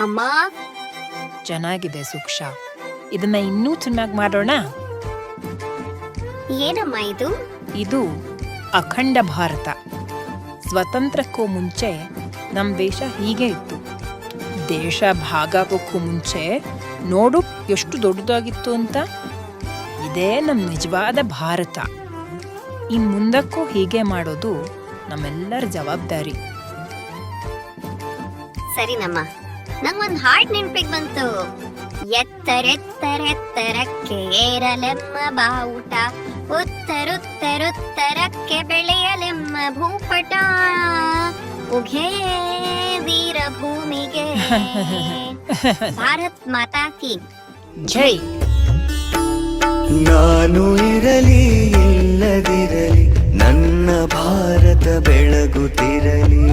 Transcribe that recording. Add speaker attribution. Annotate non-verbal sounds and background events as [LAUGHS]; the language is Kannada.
Speaker 1: ಅಮ್ಮ?
Speaker 2: ಚೆನ್ನಾಗಿದೆ ಸುಕ್ಷ. ಇದನ್ನ ಇನ್ನೂ ಚೆನ್ನಾಗಿ ಮಾಡೋಣ?
Speaker 1: ಏನಮ್ಮ ಇದು?
Speaker 2: ಇದು ಅಖಂಡ ಭಾರತ. ಸ್ವತಂತ್ರಕ್ಕೂ ಮುಂಚೆ ನಮ್ಮ ದೇಶ ಹೀಗೆ ಇತ್ತು. ದೇಶ ಭಾಗ ಆಗೋಕ್ಕೂ ಮುಂಚೆ ನೋಡು ಎಷ್ಟು ದೊಡ್ಡದಾಗಿತ್ತು ಅಂತ. ಇದೇ ನಮ್ಮ ನಿಜವಾದ ಭಾರತ. ಇನ್ ಮುಂದಕ್ಕೂ ಹೀಗೆ ಮಾಡೋದು ನಮ್ಮೆಲ್ಲರ ಜವಾಬ್ದಾರಿ.
Speaker 1: ಸರಿನಮ್ಮ. ನಂಗೊಂದ್ ಹಾಡ್ ನೆನ್ಪಿಗ್ ಬಂತು. ಎತ್ತರೆತ್ತರೆತ್ತರಕ್ಕೆ ಏರಲೆಮ್ಮ ಬಾವುಟ ಉತ್ತರುತ್ತರುತ್ತರಕ್ಕೆ ಬೆಳೆಯಲೆಮ್ಮ ಭೂಪಟ. ಉಘೇ ವೀರ ಭೂಮಿಗೆ [LAUGHS] ಭಾರತ್ ಮಾತಾ ಕಿ.
Speaker 2: ಜೈ.
Speaker 3: ನಾನು ಇರಲಿ ಇಲ್ಲದಿರಲಿ ನನ್ನ ಭಾರತ ಬೆಳಗುತ್ತಿರಲಿ